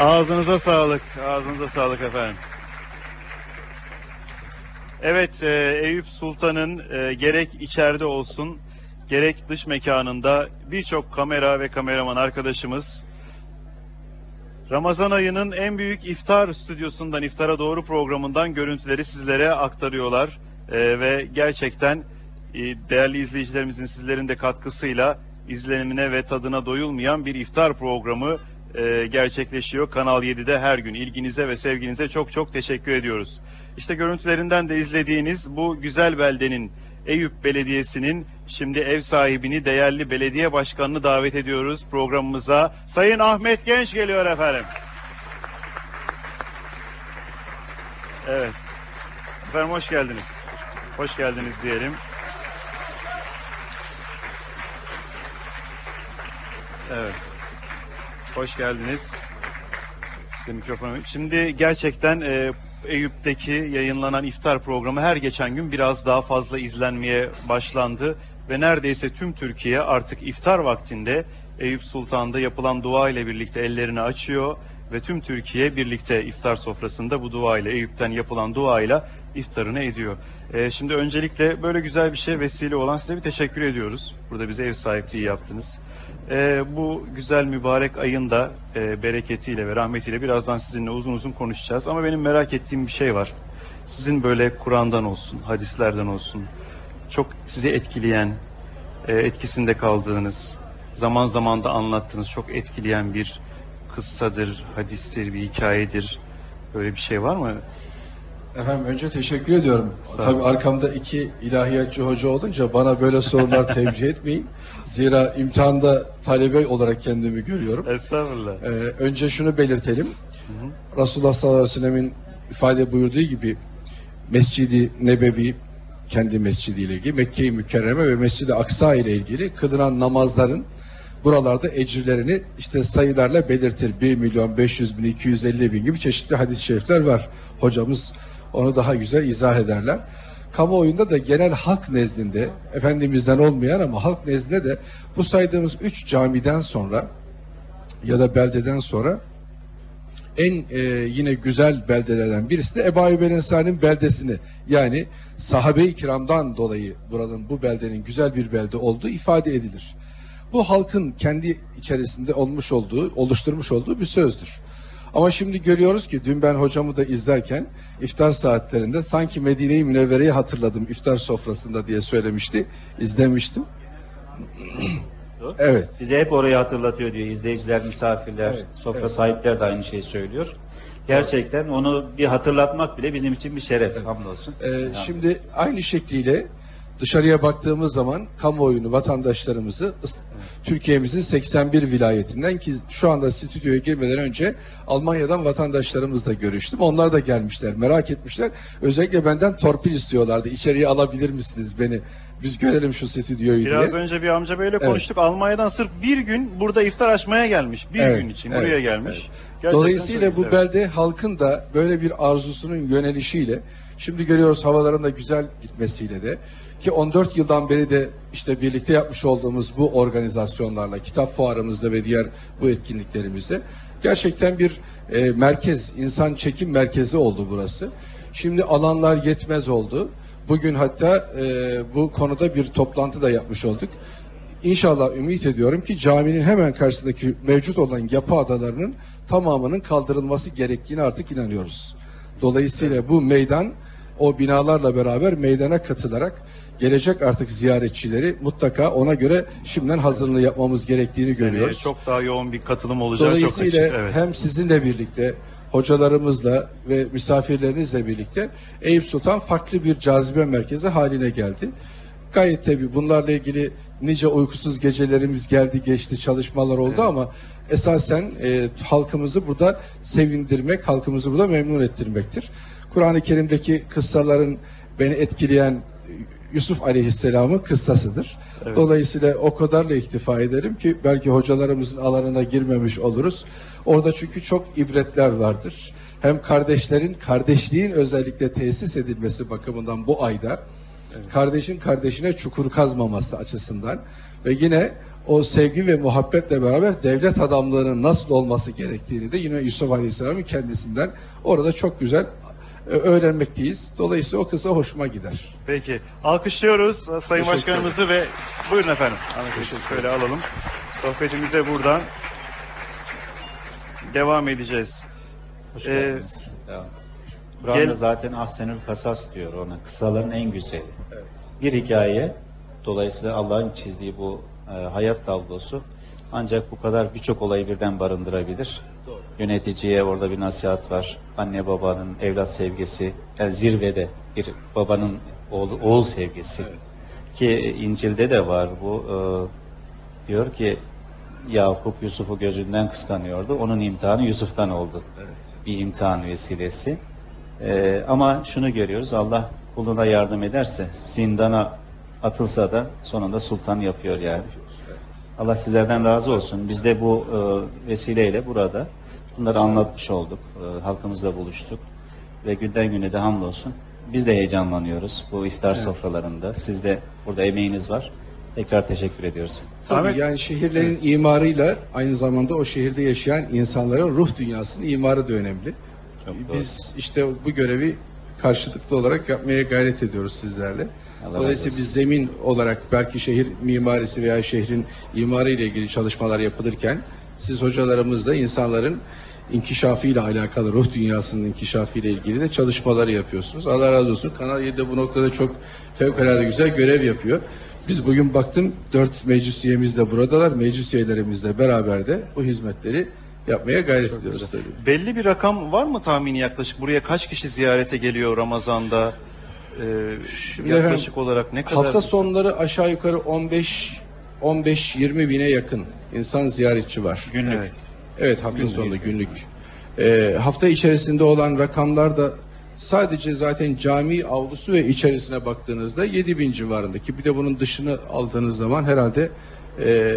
Ağzınıza sağlık. Ağzınıza sağlık efendim. Evet, e, Eyüp Sultan'ın e, gerek içeride olsun, gerek dış mekanında birçok kamera ve kameraman arkadaşımız Ramazan ayının en büyük iftar stüdyosundan, iftara doğru programından görüntüleri sizlere aktarıyorlar. E, ve gerçekten e, değerli izleyicilerimizin sizlerin de katkısıyla izlenimine ve tadına doyulmayan bir iftar programı e, gerçekleşiyor Kanal 7'de her gün. İlginize ve sevginize çok çok teşekkür ediyoruz. İşte görüntülerinden de izlediğiniz bu güzel beldenin Eyüp Belediyesi'nin şimdi ev sahibini değerli belediye başkanını davet ediyoruz programımıza. Sayın Ahmet Genç geliyor efendim. Evet. Efendim hoş geldiniz. Hoş geldiniz diyelim. Evet. Hoş geldiniz. Size mikrofonu. Şimdi gerçekten e, Eyüp'teki yayınlanan iftar programı her geçen gün biraz daha fazla izlenmeye başlandı ve neredeyse tüm Türkiye artık iftar vaktinde Eyüp Sultan'da yapılan dua ile birlikte ellerini açıyor ve tüm Türkiye birlikte iftar sofrasında bu dua ile Eyüp'ten yapılan dua ile iftarını ediyor. E, şimdi öncelikle böyle güzel bir şey vesile olan size bir teşekkür ediyoruz. Burada bize ev sahipliği yaptınız. E, bu güzel mübarek ayın da e, bereketiyle ve rahmetiyle birazdan sizinle uzun uzun konuşacağız. Ama benim merak ettiğim bir şey var. Sizin böyle Kur'an'dan olsun, hadislerden olsun, çok sizi etkileyen, e, etkisinde kaldığınız, zaman zaman da anlattığınız çok etkileyen bir kıssadır, hadistir, bir hikayedir. Böyle bir şey var mı? Efendim önce teşekkür ediyorum. Tabii arkamda iki ilahiyatçı hoca olunca bana böyle sorular tevcih etmeyin. Zira imtihanda talebe olarak kendimi görüyorum. Estağfurullah. Ee, önce şunu belirtelim. Hı hı. Resulullah sallallahu aleyhi ve sellemin ifade buyurduğu gibi Mescidi Nebevi kendi mescidiyle ilgili, Mekke-i Mükerreme ve Mescid-i Aksa ile ilgili kılınan namazların buralarda ecirlerini işte sayılarla belirtir. 1 milyon 500 bin, 250 bin gibi çeşitli hadis-i şerifler var. Hocamız onu daha güzel izah ederler. Kamuoyunda da genel halk nezdinde, Efendimiz'den olmayan ama halk nezdinde de bu saydığımız üç camiden sonra ya da beldeden sonra en e, yine güzel beldelerden birisi de Ebu Ayyub beldesini yani sahabe-i kiramdan dolayı buranın bu beldenin güzel bir belde olduğu ifade edilir. Bu halkın kendi içerisinde olmuş olduğu, oluşturmuş olduğu bir sözdür. Ama şimdi görüyoruz ki dün ben hocamı da izlerken iftar saatlerinde sanki Medine-i Münevvere'yi hatırladım iftar sofrasında diye söylemişti. izlemiştim. Evet. Size hep orayı hatırlatıyor diyor izleyiciler, misafirler, Evet, sofra evet. sahipleri de aynı şeyi söylüyor. Gerçekten onu bir hatırlatmak bile bizim için bir şeref. Hamdolsun. Ee. Şimdi aynı şekliyle dışarıya baktığımız zaman kamuoyunu, vatandaşlarımızı Türkiye'mizin 81 vilayetinden ki şu anda stüdyoya girmeden önce Almanya'dan vatandaşlarımızla görüştüm. Onlar da gelmişler, merak etmişler. Özellikle benden torpil istiyorlardı. İçeriye alabilir misiniz beni? Biz görelim şu stüdyoyu Biraz diye. önce bir amca beyle Evet. konuştuk. Almanya'dan sırf bir gün burada iftar açmaya gelmiş. Bir Evet, gün için evet, buraya gelmiş. evet. Gerçekten Dolayısıyla bu belde halkın da böyle bir arzusunun yönelişiyle şimdi görüyoruz havaların da güzel gitmesiyle de ki 14 yıldan beri de işte birlikte yapmış olduğumuz bu organizasyonlarla kitap fuarımızda ve diğer bu etkinliklerimizde gerçekten bir e, merkez, insan çekim merkezi oldu burası. Şimdi alanlar yetmez oldu. Bugün hatta e, bu konuda bir toplantı da yapmış olduk. İnşallah ümit ediyorum ki caminin hemen karşısındaki mevcut olan yapı adalarının tamamının kaldırılması gerektiğini artık inanıyoruz. Dolayısıyla bu meydan o binalarla beraber meydana katılarak gelecek artık ziyaretçileri mutlaka ona göre şimdiden hazırlığı yapmamız gerektiğini Seneye görüyoruz. çok daha yoğun bir katılım olacağı çok Dolayısıyla açık. Evet. hem sizinle birlikte hocalarımızla ve misafirlerinizle birlikte Eyüp Sultan farklı bir cazibe merkezi haline geldi. Gayet tabi bunlarla ilgili nice uykusuz gecelerimiz geldi geçti çalışmalar oldu Evet. ama esasen e, halkımızı burada sevindirmek, halkımızı burada memnun ettirmektir. Kur'an-ı Kerim'deki kıssaların beni etkileyen Yusuf Aleyhisselam'ın kıssasıdır. Evet. Dolayısıyla o kadarla iktifa ederim ki belki hocalarımızın alanına girmemiş oluruz. Orada çünkü çok ibretler vardır. Hem kardeşlerin, kardeşliğin özellikle tesis edilmesi bakımından bu ayda, kardeşin kardeşine çukur kazmaması açısından Ve yine o sevgi ve muhabbetle beraber devlet adamlığının nasıl olması gerektiğini de yine Yusuf Aleyhisselam'ın kendisinden orada çok güzel e, öğrenmekteyiz. Dolayısıyla o kısa hoşuma gider. Peki. Alkışlıyoruz Sayın Başkanımızı ve buyurun efendim. Teşekkür şöyle alalım. Sohbetimize buradan devam edeceğiz. Hoş Ee, geldiniz. Tamam. Kur'an'da gel- zaten Ahsenül Kasas diyor ona. Kısaların en güzeli. Evet. Bir hikaye, dolayısıyla Allah'ın çizdiği bu e, hayat tablosu ancak bu kadar birçok olayı birden barındırabilir. Doğru. Yöneticiye orada bir nasihat var. Anne babanın evlat sevgisi, yani zirvede bir babanın oğlu, oğul sevgisi. Evet. Ki İncil'de de var bu. e, diyor ki Yakup Yusuf'u gözünden kıskanıyordu. Onun imtihanı Yusuf'tan oldu. Evet. Bir imtihan vesilesi. E, ama şunu görüyoruz. Allah kuluna yardım ederse zindana atılsa da sonunda sultan yapıyor yani. Evet. Allah sizlerden razı olsun. Biz de bu e, vesileyle burada bunları anlatmış olduk. E, halkımızla buluştuk. Ve günden güne de hamdolsun. Biz de heyecanlanıyoruz bu iftar Evet. sofralarında. Siz de burada emeğiniz var. Tekrar teşekkür ediyoruz. Tabii Ahmet- yani şehirlerin imarıyla aynı zamanda o şehirde yaşayan insanların ruh dünyasının imarı da önemli. Çok doğru. Biz işte bu görevi karşılıklı olarak yapmaya gayret ediyoruz sizlerle. Allah Dolayısıyla biz zemin olarak belki şehir mimarisi veya şehrin imarı ile ilgili çalışmalar yapılırken siz hocalarımız da insanların inkişafıyla alakalı, ruh dünyasının inkişafıyla ilgili de çalışmaları yapıyorsunuz. Allah razı olsun. Kanal 7 de bu noktada çok fevkalade güzel görev yapıyor. Biz bugün baktım dört meclis üyemiz de buradalar. Meclis üyelerimizle beraber de bu hizmetleri yapmaya gayret ediyoruz tabii. Belli bir rakam var mı tahmini yaklaşık? Buraya kaç kişi ziyarete geliyor Ramazan'da? Ee, Şimdi yaklaşık efendim, olarak ne kadar? Hafta sonları aşağı yukarı 15 15-20 bine yakın insan ziyaretçi var. Günlük. Evet. Evet hafta Günlük. sonunda günlük. Ee, hafta içerisinde olan rakamlar da sadece zaten cami avlusu ve içerisine baktığınızda 7 bin civarındaki bir de bunun dışını aldığınız zaman herhalde e,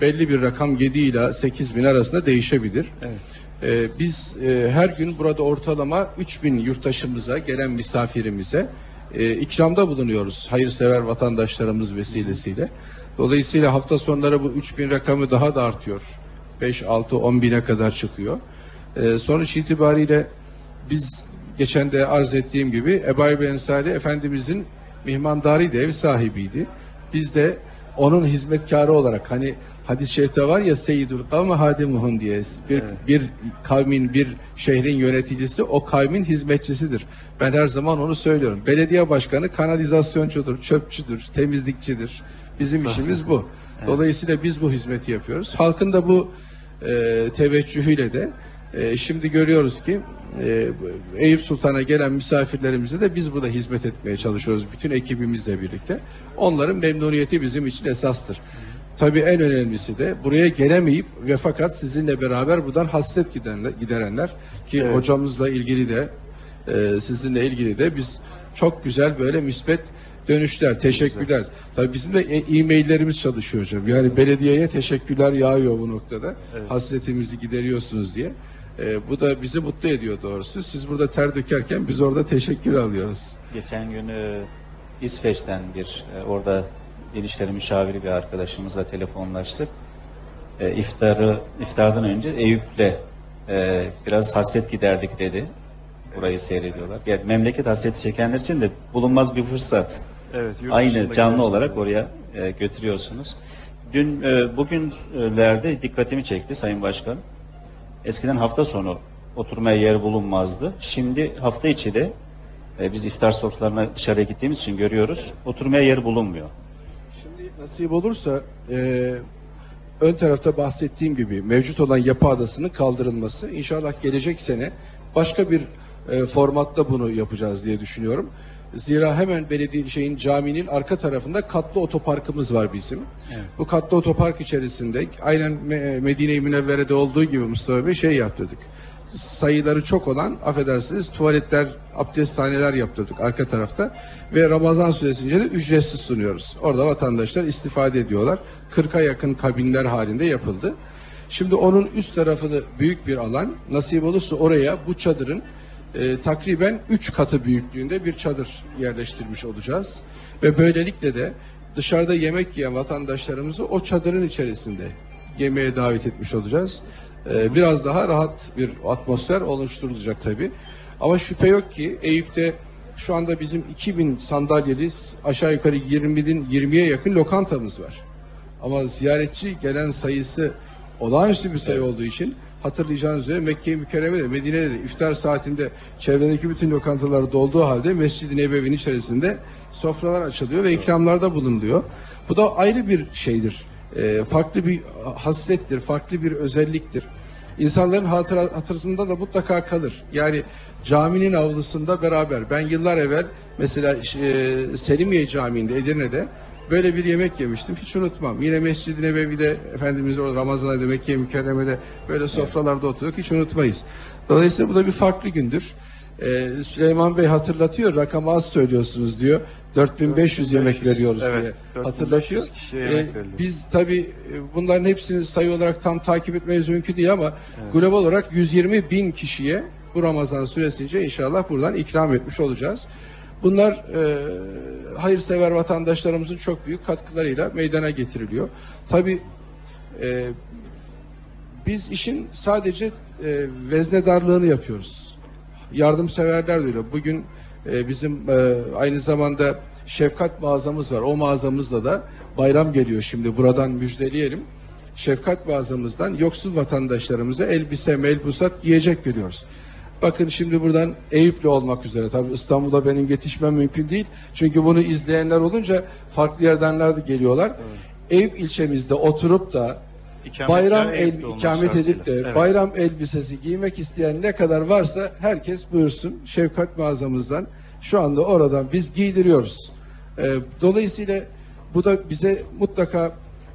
belli bir rakam 7 ile 8 bin arasında değişebilir. Evet. Ee, biz e, her gün burada ortalama 3000 yurttaşımıza, gelen misafirimize e, ikramda bulunuyoruz. Hayırsever vatandaşlarımız vesilesiyle. Dolayısıyla hafta sonları bu 3000 rakamı daha da artıyor. 5, 6, 10 bine kadar çıkıyor. E, sonuç itibariyle biz geçen de arz ettiğim gibi Ebu Eyyub Ensari Efendimizin mihmandarıydı, ev sahibiydi. Biz de onun hizmetkarı olarak hani hadis-i şerifte var ya Seyyidül kavme hadimuhum diye bir, Evet. bir kavmin bir şehrin yöneticisi o kavmin hizmetçisidir. Ben her zaman onu söylüyorum. Belediye başkanı kanalizasyoncudur, çöpçüdür, temizlikçidir. Bizim işimiz bu. Evet. Dolayısıyla biz bu hizmeti yapıyoruz. Halkın da bu e, teveccühüyle de e, şimdi görüyoruz ki e, Eyüp Sultan'a gelen misafirlerimize de biz burada hizmet etmeye çalışıyoruz. Bütün ekibimizle birlikte. Onların memnuniyeti bizim için esastır. Tabii en önemlisi de buraya gelemeyip ve fakat sizinle beraber buradan hasret gidenler, giderenler ki Evet. hocamızla ilgili de e, sizinle ilgili de biz çok güzel böyle müsbet dönüşler, teşekkürler. Tabii bizim de e- e-maillerimiz çalışıyor hocam. Yani belediyeye teşekkürler yağıyor bu noktada. Evet. Hasretimizi gideriyorsunuz diye. E, bu da bizi mutlu ediyor doğrusu. Siz burada ter dökerken biz orada teşekkür alıyoruz. Geçen gün e, İsveç'ten bir e, orada İlişkileri müşaviri bir arkadaşımızla telefonlaştık. E, iftarı iftardan önce Eyüp'le e, biraz hasret giderdik dedi. Burayı seyrediyorlar. Yani memleket hasreti çekenler için de bulunmaz bir fırsat. Evet, yurt Aynı canlı olarak oraya e, götürüyorsunuz. Dün e, bugünlerde dikkatimi çekti Sayın Başkan. Eskiden hafta sonu oturmaya yer bulunmazdı. Şimdi hafta içi de e, biz iftar sofralarına dışarıya gittiğimiz için görüyoruz. Oturmaya yer bulunmuyor. Şimdi nasip olursa e, ön tarafta bahsettiğim gibi mevcut olan yapı adasının kaldırılması inşallah gelecek sene başka bir e, formatta bunu yapacağız diye düşünüyorum. Zira hemen belediye şeyin caminin arka tarafında katlı otoparkımız var bizim. Evet. Bu katlı otopark içerisinde aynen Me- Medine-i Münevvere'de olduğu gibi Mustafa Bey şey yaptırdık. Sayıları çok olan affedersiniz tuvaletler, abdesthaneler yaptırdık arka tarafta ve Ramazan süresince de ücretsiz sunuyoruz. Orada vatandaşlar istifade ediyorlar. 40'a yakın kabinler halinde yapıldı. Şimdi onun üst tarafını büyük bir alan nasip olursa oraya bu çadırın e, takriben 3 katı büyüklüğünde bir çadır yerleştirmiş olacağız. Ve böylelikle de dışarıda yemek yiyen vatandaşlarımızı o çadırın içerisinde yemeğe davet etmiş olacağız. Ee, biraz daha rahat bir atmosfer oluşturulacak tabii. Ama şüphe yok ki Eyüp'te şu anda bizim 2000 sandalyeli aşağı yukarı 20'din 20'ye yakın lokantamız var. Ama ziyaretçi gelen sayısı olağanüstü bir sayı olduğu için hatırlayacağınız üzere Mekke-i Mükerreme'de, Medine'de de iftar saatinde çevredeki bütün lokantalar dolduğu halde Mescid-i Nebevi'nin içerisinde sofralar açılıyor ve ikramlarda bulunuluyor. Bu da ayrı bir şeydir. Ee, farklı bir hasrettir, farklı bir özelliktir. İnsanların hatıra, hatırasında da mutlaka kalır. Yani caminin avlusunda beraber ben yıllar evvel mesela e, Selimiye Camii'nde Edirne'de böyle bir yemek yemiştim. Hiç unutmam. Yine Mescid-i Nebevi'de Efendimiz orada Ramazan ayında Mekke-i Mükerreme'de böyle sofralarda oturduk. Hiç unutmayız. Dolayısıyla bu da bir farklı gündür. Ee, Süleyman Bey hatırlatıyor. Rakamı az söylüyorsunuz diyor. 4500 yemek veriyoruz Evet, diye 4500 hatırlatıyor. Ee, biz tabii e, bunların hepsini sayı olarak tam takip etmemiz mümkün değil ama Evet. global olarak 120 bin kişiye bu Ramazan süresince inşallah buradan ikram etmiş olacağız. Bunlar e, hayırsever vatandaşlarımızın çok büyük katkılarıyla meydana getiriliyor. Tabii e, biz işin sadece e, veznedarlığını yapıyoruz. Yardımseverler de öyle. Bugün e, bizim e, aynı zamanda şefkat mağazamız var. O mağazamızda da bayram geliyor şimdi. Buradan müjdeleyelim. Şefkat mağazamızdan yoksul vatandaşlarımıza elbise, melbusat, giyecek veriyoruz. Bakın şimdi buradan Eyüplü olmak üzere. Tabii İstanbul'a benim yetişmem mümkün değil. Çünkü bunu izleyenler olunca farklı yerdenler de geliyorlar. Eyüp ilçemizde oturup da İkametgah bayram el, ikamet edip de. Evet. bayram elbisesi giymek isteyen ne kadar varsa herkes buyursun. Şefkat mağazamızdan şu anda oradan biz giydiriyoruz. Ee, dolayısıyla bu da bize mutlaka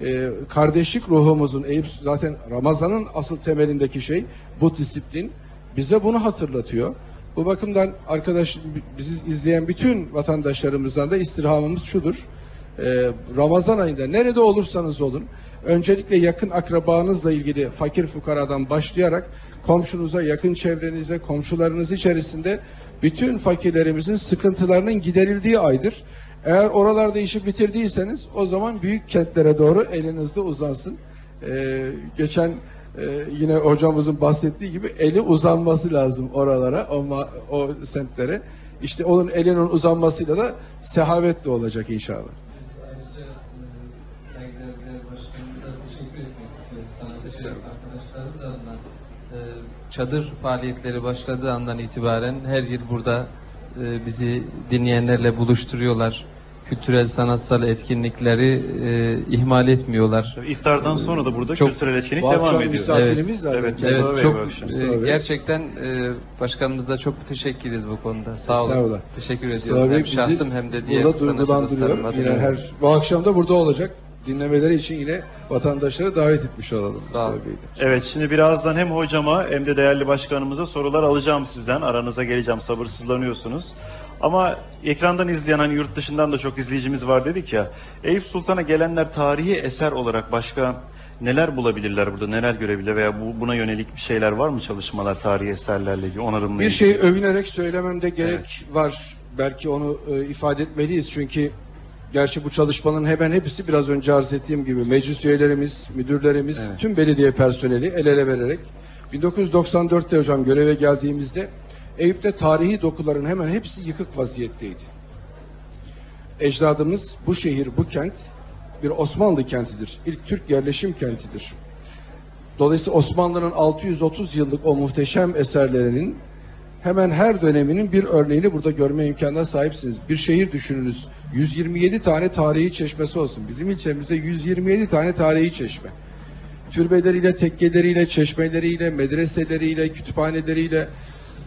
e, kardeşlik ruhumuzun Eyüp zaten Ramazan'ın asıl temelindeki şey bu disiplin bize bunu hatırlatıyor. Bu bakımdan arkadaş bizi izleyen bütün vatandaşlarımızdan da istirhamımız şudur. Ee, Ramazan ayında nerede olursanız olun öncelikle yakın akrabanızla ilgili fakir fukaradan başlayarak komşunuza, yakın çevrenize, komşularınız içerisinde bütün fakirlerimizin sıkıntılarının giderildiği aydır. Eğer oralarda işi bitirdiyseniz o zaman büyük kentlere doğru elinizde uzansın. Ee, geçen e, yine hocamızın bahsettiği gibi eli uzanması lazım oralara, o, o semtlere. İşte onun elinin uzanmasıyla da sehavet de olacak inşallah. E. E, çadır faaliyetleri başladığı andan itibaren her yıl burada e, bizi dinleyenlerle buluşturuyorlar. Kültürel, sanatsal etkinlikleri e, ihmal etmiyorlar. İftardan sonra da burada Çok- kültürel etkinlik devam ediyor. misafirimiz zaten. Evet. Mustafa Evet, Bey çok e, gerçekten e, başkanımıza çok müteşekkiriz bu konuda. Sağ olun. Estağfurullah. Teşekkür Mustafa ediyorum. Bey Hem şahsım hem de diğer burada duygulandırıyor. Yine her bu akşam da burada olacak. Dinlemeleri için yine vatandaşları davet etmiş olalım. Sağ olun. Evet şimdi birazdan hem hocama hem de değerli başkanımıza sorular alacağım sizden. Aranıza geleceğim sabırsızlanıyorsunuz. Ama ekrandan izleyen hani yurt dışından da çok izleyicimiz var dedik ya. Eyüp Sultan'a gelenler tarihi eser olarak başka neler bulabilirler burada, neler görebilirler veya bu, buna yönelik bir şeyler var mı çalışmalar tarihi eserlerle ilgili, onarımla Bir ilgili? şey övünerek söylememde gerek var. Belki onu e, ifade etmeliyiz çünkü gerçi bu çalışmanın hemen hepsi biraz önce arz ettiğim gibi meclis üyelerimiz, müdürlerimiz, Evet. tüm belediye personeli el ele vererek 1994'te hocam göreve geldiğimizde Eyüp'te tarihi dokuların hemen hepsi yıkık vaziyetteydi. Ecdadımız bu şehir, bu kent bir Osmanlı kentidir. İlk Türk yerleşim kentidir. Dolayısıyla Osmanlı'nın 630 yıllık o muhteşem eserlerinin hemen her döneminin bir örneğini burada görme imkanına sahipsiniz. Bir şehir düşününüz. 127 tane tarihi çeşmesi olsun. Bizim ilçemizde 127 tane tarihi çeşme. Türbeleriyle, tekkeleriyle, çeşmeleriyle, medreseleriyle, kütüphaneleriyle.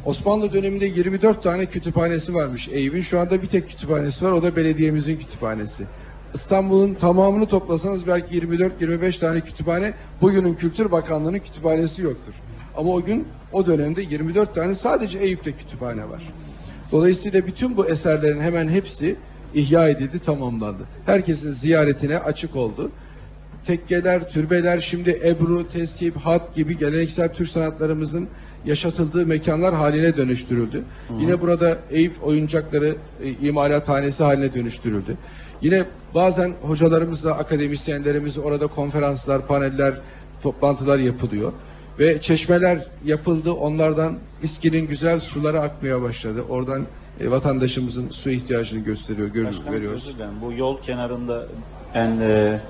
Osmanlı döneminde 24 tane kütüphanesi varmış Eyüp'ün. Şu anda bir tek kütüphanesi var. O da belediyemizin kütüphanesi. İstanbul'un tamamını toplasanız belki 24-25 tane kütüphane bugünün Kültür Bakanlığı'nın kütüphanesi yoktur. Ama o gün o dönemde 24 tane sadece Eyüp'te kütüphane var. Dolayısıyla bütün bu eserlerin hemen hepsi ihya edildi, tamamlandı. Herkesin ziyaretine açık oldu. Tekkeler, türbeler, şimdi Ebru, Teskip, Hat gibi geleneksel Türk sanatlarımızın yaşatıldığı mekanlar haline dönüştürüldü. Yine burada Eyüp oyuncakları e, imalathanesi haline dönüştürüldü. Yine bazen hocalarımızla, akademisyenlerimiz orada konferanslar, paneller, toplantılar yapılıyor. Ve çeşmeler yapıldı. Onlardan İSKİ'nin güzel suları akmaya başladı. Oradan e, vatandaşımızın su ihtiyacını gösteriyor, gör, Başkanım, görüyoruz. özür dilerim. Bu yol kenarında ben e,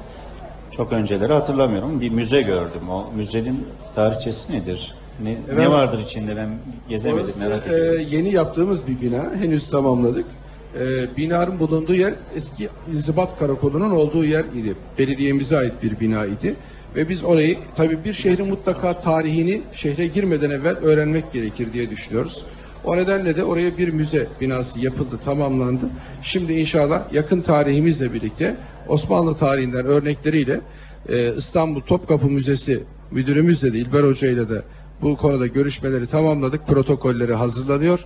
çok önceleri hatırlamıyorum. Bir müze gördüm. O müzenin tarihçesi nedir? Ne, ne Evet. vardır içinde ben gezemedim Orası merak e, ediyorum. yeni yaptığımız bir bina. Henüz tamamladık. E, binanın bulunduğu yer eski İnzibat Karakolu'nun olduğu yer idi. Belediyemize ait bir bina idi. Ve biz orayı tabii bir şehrin mutlaka tarihini şehre girmeden evvel öğrenmek gerekir diye düşünüyoruz. O nedenle de oraya bir müze binası yapıldı, tamamlandı. Şimdi inşallah yakın tarihimizle birlikte Osmanlı tarihinden örnekleriyle e, İstanbul Topkapı Müzesi müdürümüzle de İlber Hoca ile de bu konuda görüşmeleri tamamladık. Protokolleri hazırlanıyor.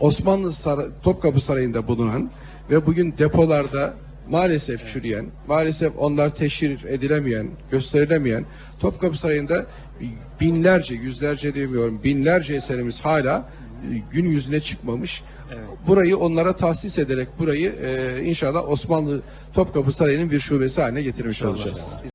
Osmanlı Sara- Topkapı Sarayı'nda bulunan ve bugün depolarda maalesef çürüyen, maalesef onlar teşhir edilemeyen, gösterilemeyen Topkapı Sarayı'nda binlerce, yüzlerce demiyorum, binlerce eserimiz hala e, gün yüzüne çıkmamış. Evet. Burayı onlara tahsis ederek burayı e, inşallah Osmanlı Topkapı Sarayı'nın bir şubesi haline getirmiş olacağız.